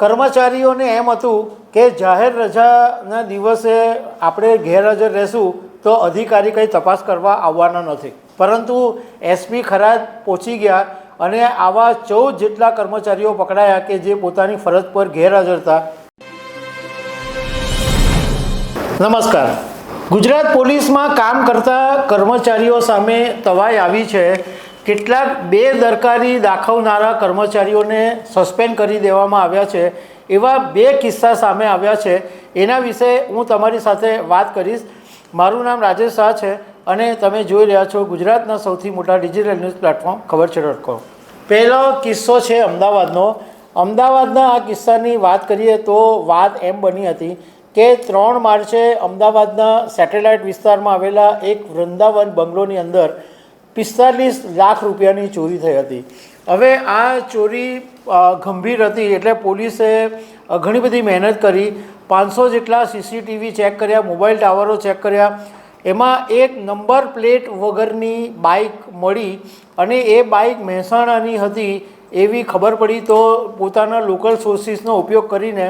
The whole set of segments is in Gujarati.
કર્મચારીઓને એમ હતું કે જાહેર રજાના દિવસે આપણે ગેરહાજર રહેશું તો અધિકારી કંઈ તપાસ કરવા આવવાના નથી. પરંતુ એસપી ખરાદ પહોંચી ગયા અને આવા ચૌદ જેટલા કર્મચારીઓ પકડાયા કે જે પોતાની ફરજ પર ગેરહાજર હતા. નમસ્કાર. ગુજરાત પોલીસમાં કામ કરતા કર્મચારીઓ સામે તવાઈ આવી છે. કેટલાક બેદરકારી દાખવનારા કર્મચારીઓને સસ્પેન્ડ કરી દેવામાં આવ્યા છે. એવા બે કિસ્સા સામે આવ્યા છે. એના વિશે હું તમારી સાથે વાત કરીશ. મારું નામ રાજેશ શાહ છે અને તમે જોઈ રહ્યા છો ગુજરાતના સૌથી મોટા ડિજિટલ ન્યૂઝ પ્લેટફોર્મ ખબર છે ડોટ કોમ પહેલો કિસ્સો છે અમદાવાદનો. અમદાવાદના આ કિસ્સાની વાત કરીએ તો વાત એમ બની હતી કે ત્રણ માર્ચે અમદાવાદના સેટેલાઇટ વિસ્તારમાં આવેલા એક વૃંદાવન બંગલોની અંદર પિસ્તાલીસ લાખ રૂપિયાની ચોરી થઈ હતી. હવે આ ચોરી ગંભીર હતી એટલે પોલીસે ઘણી બધી મહેનત કરી. પાંચસો જેટલા સીસીટીવી ચેક કર્યા, મોબાઈલ ટાવરો ચેક કર્યા. એમાં એક નંબર પ્લેટ વગરની બાઇક મળી અને એ બાઇક મહેસાણાની હતી એવી ખબર પડી તો પોતાના લોકલ સોર્સિસનો ઉપયોગ કરીને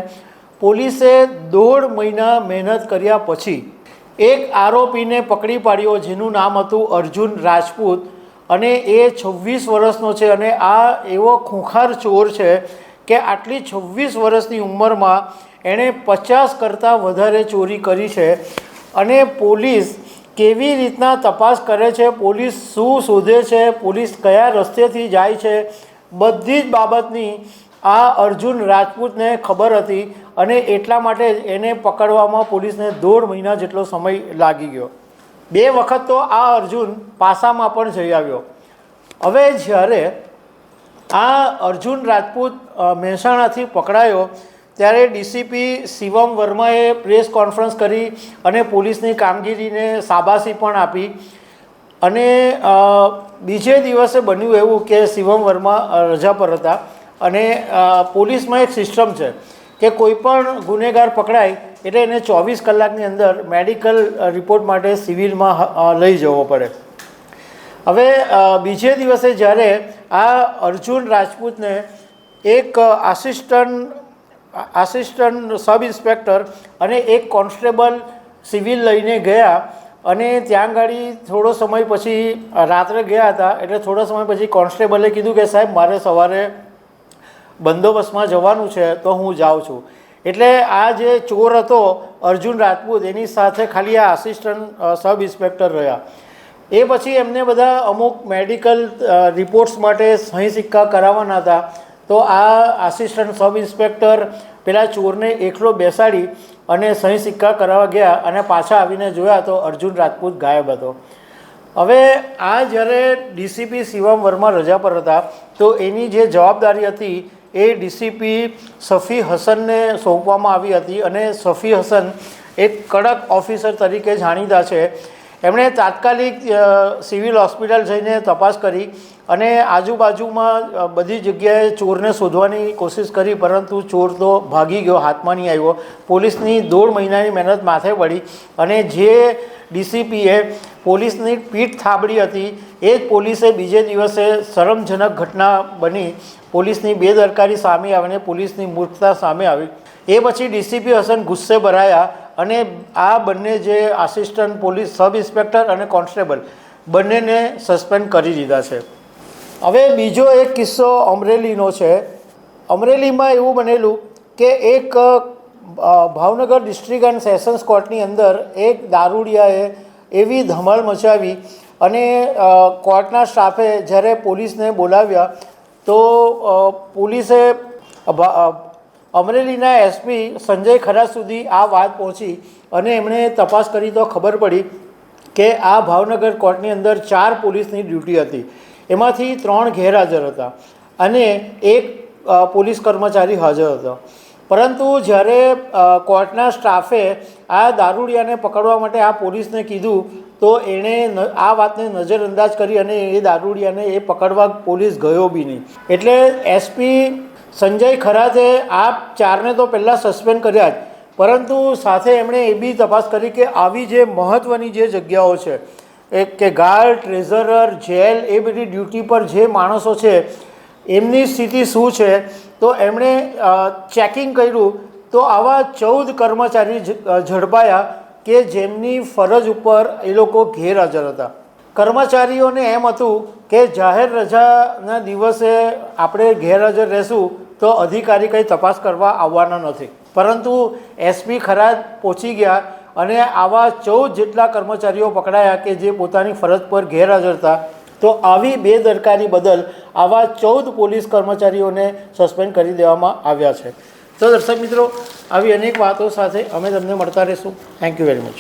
પોલીસે દોઢ મહિના મહેનત કર્યા પછી એક આરોપીને પકડી પાડ્યો, જેનું નામ હતું અર્જુન રાજપૂત અને એ છવ્વીસ વર્ષનો છે અને આ એવો ખૂંખાર ચોર છે કે આટલી છવ્વીસ વર્ષની ઉંમરમાં એણે પચાસ કરતાં વધારે ચોરી કરી છે અને પોલીસ કેવી રીતના તપાસ કરે છે, પોલીસ શું શોધે છે, પોલીસ કયા રસ્તેથી જાય છે, બધી જ બાબતની આ અર્જુન રાજપૂતને ખબર હતી અને એટલા માટે એને પકડવામાં પોલીસને દોઢ મહિના જેટલો સમય લાગી ગયો. બે વખત તો આ અર્જુન પાસામાં પણ જઈ આવ્યો. હવે જ્યારે આ અર્જુન રાજપૂત મહેસાણાથી પકડાયો, ત્યારે ડીસીપી શિવમ વર્માએ પ્રેસ કોન્ફરન્સ કરી અને પોલીસની કામગીરીને શાબાશી પણ આપી. અને બીજે દિવસે બન્યું એવું કે શિવમ વર્મા રજા પર હતા. અને પોલીસમાં એક સિસ્ટમ છે કે કોઈ પણ ગુનેગાર પકડાય એટલે એને ચોવીસ કલાકની અંદર મેડિકલ રિપોર્ટ માટે સિવિલમાં લઈ જવો પડે. હવે બીજે દિવસે જ્યારે આ અર્જુન રાજપૂતને એક આસિસ્ટન્ટ આસિસ્ટન્ટ સબ ઇન્સ્પેક્ટર અને એક કોન્સ્ટેબલ સિવિલ લઈને ગયા અને ત્યાં ગાડી થોડો સમય પછી રાત્રે ગયા હતા એટલે થોડો સમય પછી કોન્સ્ટેબલે કીધું કે સાહેબ, મારે સવારે બંદોબસ્તમાં જવાનું છે તો હું જાઉં છું. એટલે આ જે ચોર હતો, અર્જુન રાજપૂત, એની સાથે ખાલી આ આસિસ્ટન્ટ સબ ઇન્સ્પેક્ટર રહ્યા. એ પછી એમને બધા અમુક મેડિકલ રિપોર્ટ્સ માટે સહી સિક્કા કરાવવાના હતા. તો આ આસિસ્ટન્ટ સબ ઇન્સ્પેક્ટર પેલા ચોરને એકલો બેસાડી અને સહી સિક્કા કરાવવા ગયા અને પાછા આવીને જોયા તો અર્જુન રાજપૂત ગાયબ હતો. હવે આ જ્યારે ડીસીપી શિવમ વર્મા રજા પર હતા, તો એની જે જવાબદારી હતી એ ડીસીપી સફી હસનને સોંપવામાં આવી હતી અને સફી હસન એક કડક ઓફિસર તરીકે જાણીતા છે. એમણે તાત્કાલિક સિવિલ હોસ્પિટલ જઈને તપાસ કરી અને આજુબાજુમાં બધી જગ્યાએ ચોરને શોધવાની કોશિશ કરી, પરંતુ ચોર તો ભાગી ગયો હાથમાં નહીં આવ્યો. પોલીસની દોઢ મહિનાની મહેનત માથે પડી અને જે ડીસીપીએ પોલીસની પીઠ થાબડી હતી. એ જ પોલીસે બીજે દિવસે શરમજનક ઘટના બની. પોલીસની બેદરકારી સામે આવીને પોલીસની મૂર્ખતા સામે આવી. એ પછી ડીસીપી હસન ગુસ્સે ભરાયા અને આ બંને જે આસિસ્ટન્ટ પોલીસ સબ ઇન્સ્પેક્ટર અને કોન્સ્ટેબલ બંનેને સસ્પેન્ડ કરી દીધા છે. હવે બીજો એક કિસ્સો અમરેલીનો છે. અમરેલીમાં એવું બનેલું કે એક ભાવનગર ડિસ્ટ્રિક્ટ એન્ડ સેશન્સ કોર્ટની અંદર એક દારૂડિયાએ એવી ધમાલ મચાવી અને કોર્ટના સ્ટાફે જ્યારે પોલીસને બોલાવ્યા, તો પોલીસે અમરેલીના એસપી સંજય ખરા સુધી આ વાત પહોંચી અને એમણે તપાસ કરી તો ખબર પડી કે આ ભાવનગર કોર્ટની અંદર ચાર પોલીસની ડ્યુટી હતી. એમાંથી ત્રણ ગેરહાજર હતા અને એક પોલીસ કર્મચારી હાજર હતો. પરંતુ જ્યારે કોર્ટના સ્ટાફે આ દારૂડિયાને પકડવા માટે આ પોલીસને કીધું, તો એણે આ વાતને નજરઅંદાજ કરી અને એ દારૂડિયાને એ પકડવા પોલીસ ગયો બી નહીં. એટલે એસપી સંજય ખરાતે આ ચારને તો પહેલાં સસ્પેન્ડ કર્યા જ. પરંતુ સાથે એમણે એ બી તપાસ કરી કે આવી જે મહત્ત્વની જે જગ્યાઓ છે એક કે ગાર્ડ, ટ્રેઝરર, જેલ, એ બધી ડ્યુટી પર જે માણસો છે એમની સ્થિતિ શું છે? તો એમણે ચેકિંગ કર્યું તો આવા ચૌદ કર્મચારી ઝડપાયા કે જેમની ફરજ ઉપર એ લોકો ગેરહાજર હતા. કર્મચારીઓને એમ હતું કે જાહેર રજાના દિવસે આપણે ગેરહાજર રહેશું તો અધિકારી કંઈ તપાસ કરવા આવવાના નથી. પરંતુ એસપી ખરાદ પહોંચી ગયા અને આવા ચૌદ જેટલા કર્મચારીઓ પકડાયા કે જે પોતાની ફરજ પર ગેરહાજર હતા તો આવી બેદરકારી બદલ આવા ચૌદ પોલીસ કર્મચારીઓને સસ્પેન્ડ કરી દેવામાં આવ્યા છે. તો દર્શક મિત્રો, આવી અનેક વાતો સાથે અમે તમને મળતા રહીશું. Thank you very much